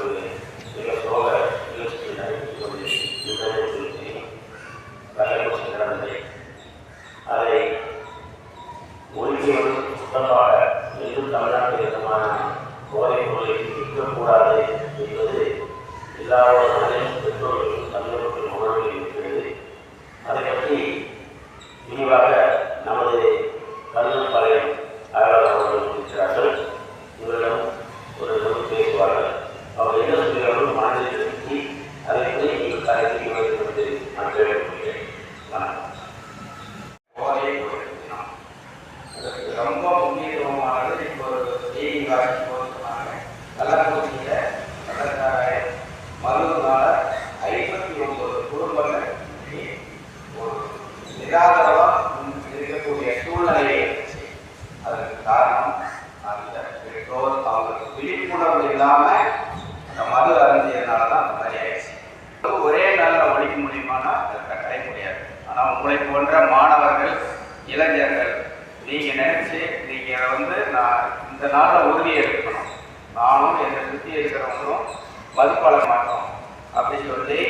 ஒரு மிக சோக நிகழ்ச்சியை நடத்தி கொண்டு நிகழ்ச்சி கள்ளக்குறிச்சி நடந்தது அதை ஒழிப்பது சுத்தமாக எங்கும் தமிழ்நாட்டில் விதமான போதைப் பொருளை விற்கக்கூடாது என்பது எல்லாரோட மனதிலும் பெற்றோர்களும் பெற்றோர் அவங்களுக்கு விழிப்புணர்வு இல்லாமல் அந்த மது அருந்தியதுனால தான் அந்த மாதிரி ஆயிடுச்சு ஒரே நாளில் ஒழிக்க முடியுமானா அது கட்டாய முடியாது. ஆனால் உங்களை போன்ற மாணவர்கள் இளைஞர்கள் நீங்கள் நினைச்சு நீங்கள் வந்து நான் இந்த நாளில் உறுதி எடுக்கணும். நானும் என்னை சுற்றி இருக்கிறவங்களும் மதுப்பழ மாட்டோம் அப்படின்னு சொல்லி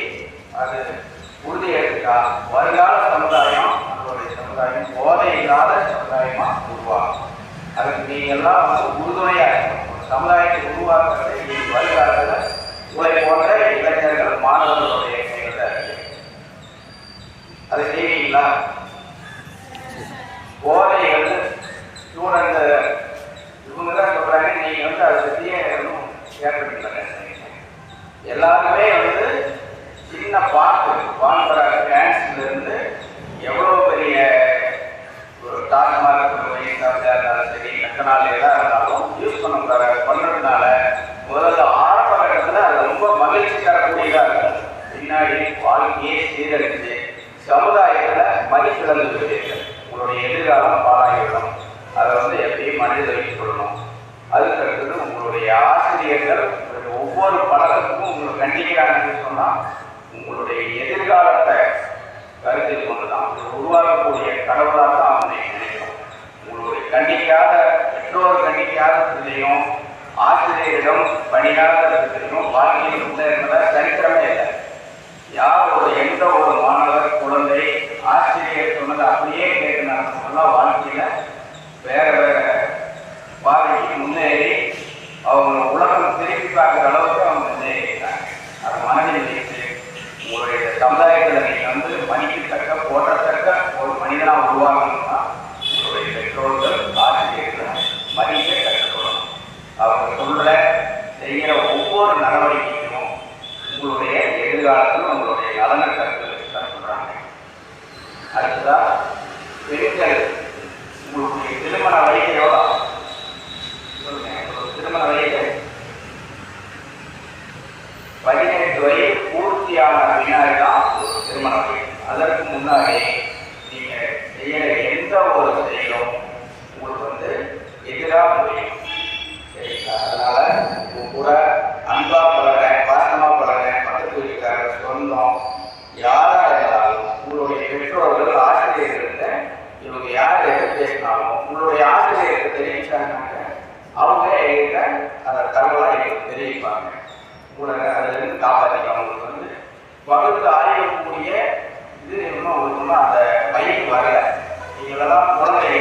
அது உறுதி எடுத்துட்டா வருங்கால சமுதாயம் நம்மளுடைய சமுதாயம் போதை இல்லாத சமுதாயமாக உருவாகும். அதுக்கு நீங்கள் எல்லாம் வந்து உறுதுணையாக சமுதாயத்தை உருவாக்குறது இன்னைக்கு வருங்காலத்தில் உங்களை போன்ற இளைஞர்கள் மாணவர்களுடைய கையில் தான் இருக்கு. அதை செய்வீங்களா போதை வந்து ஸ்டூடெண்ட் இவங்க தான் சொல்கிறாங்க நீங்கள் வந்து அதை பற்றியே ஒன்றும் கேட்கறீங்களா எல்லாருமே வந்து சின்ன பாட்டு வான்பரா டான்ஸ்லேருந்து எவ்வளோ பெரிய ஒரு தாக்கமாக இருந்தாலும் நாள் எதாக இருந்தாலும் யூஸ் பண்ண பண்ணுறதுனால முதல்ல ஆரம்ப கட்டத்தில் அது ரொம்ப மகிழ்ச்சி தரக்கூடியதாக இருக்கும் பின்னாடி வாழ்க்கையே சீரழிஞ்சு சமுதாயத்தில் மதிப்பிழந்து விடுவீர்கள் உங்களுடைய எதிர்காலம் பாழாகிவிடும் அதை வந்து எப்பயும் மனித வைத்துக் அதுக்கடுத்தது உங்களுடைய ஆசிரியர்கள் ஒவ்வொரு பழக்கத்துக்கும் உங்களை கண்டிக்கிறாங்கன்னு சொன்னால் உங்களுடைய எதிர்காலத்தை கருத்தில் கொண்டுதான் உங்களை உருவாக்கக்கூடிய கடவுளாக தான் அவனை நினைக்கணும் உங்களுடைய கண்டிக்காத பெற்றோர் ஆசிரியரிடம் பணியாத பிள்ளையும் வாழ்க்கையில் முன்னேறினத சரித்திரமே இல்லை. யார் ஒரு எந்த ஒரு மாணவர் குழந்தை ஆசிரியர் சொன்னதை அப்படியே கேட்டு நடந்தோம்னா வாழ்க்கையில வேற வேற பாதைக்கு முன்னேறி அவங்க உலகம் திருப்பி பார்க்குற அளவுக்கு அவங்க முன்னேறிட்டாங்க அது மனதில் வைத்து உங்களுடைய சமுதாயத்தில் நீங்கள் வந்து மதிக்கத்தக்க போற்றத்தக்க ஒரு மனிதனாக உருவாகணும்னா உங்களுடைய பெற்றோர்கள் ஆசிரியர்கள் மதிக்க கற்றுக்கொள்ளணும் அவங்க சொல்ற செய்கிற ஒவ்வொரு நடவடிக்கையும் உங்களுடைய எதிர்காலத்தில் உங்களுடைய நலனை கருத்தில் வச்சு தான் சொல்றாங்க. அடுத்ததா பெண்கள் உங்களுடைய திருமண வயது எவ்வளோ திருமண வயது. பதினெட்டு வயது பூர்த்தியான பின்னாடி தான் ஒரு திருமண வயது. அதற்கு முன்னாடி அவங்க அந்த தகவலாக தெரிவிப்பாங்க. உங்களை அதிலிருந்து காப்பாற்றிக்கலாம் உங்களுக்கு வந்து வகுத்து அறியக்கூடிய இது இன்னும் உங்களுக்கு அந்த வயது வரல. நீங்களெல்லாம் குழந்தை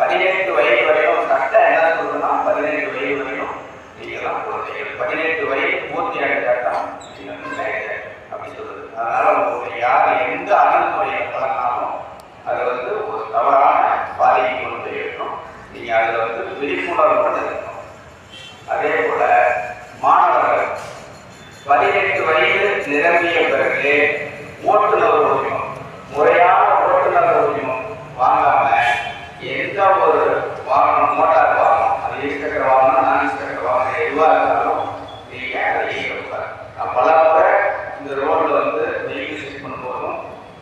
பதினெட்டு வயது வரையும் சட்டம் என்ன சொல்லணும்னா பதினெட்டு வயது வரையும் நீங்களாம் குழந்தைகள். பதினெட்டு வயது பூர்த்தி அடைந்த சட்டம் நீங்கள் அப்படி அதனால உங்களுக்கு யார் எந்த அணுகுமுறையை பழகினாலும் அது வந்து ஒரு தவறான பாதையை கொண்டு போய் இருக்கணும் நீங்கள் அதில் வந்து விழிப்புணர்வோடு இருக்கணும். அதே போல மாணவர்கள் பதினெட்டு வயது நிரம்பிய பிறகு ஓட்டுநர் உரிமம் முறையான ஓட்டுநர் உரிமம் வாங்காம எந்த ஒரு வாகனம் மோட்டார் வாகனம் அது இருசக்கர வாகனம் நான் இருசக்கர வாகனம் எதுவாக இருந்தாலும் நீங்க அதை இயக்கக்கூடாது நான் பல முறை இந்த ரோட்ல வந்து வெளியே செக் பண்ணும்போதும்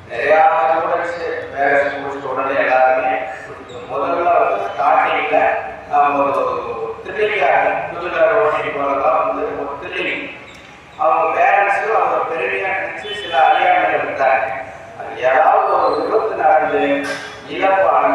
நிறையா ஸ்டூடெண்ட்ஸ் வேற ஸ்கூல் ஸ்டூடெண்ட் எல்லாருமே முதல்ல வந்து நம்ம ஒரு திருநெல்லிக்காரன் டூவீலர் ஓட்டிட்டு போகிறதெல்லாம் வந்து ஒரு அவங்க பேரண்ட்ஸும் அவங்க பெருமையாக நினச்சி சில அறியாமைகள் இருந்தாங்க. அது ஏதாவது ஒரு விபத்து நடந்து இழப்பான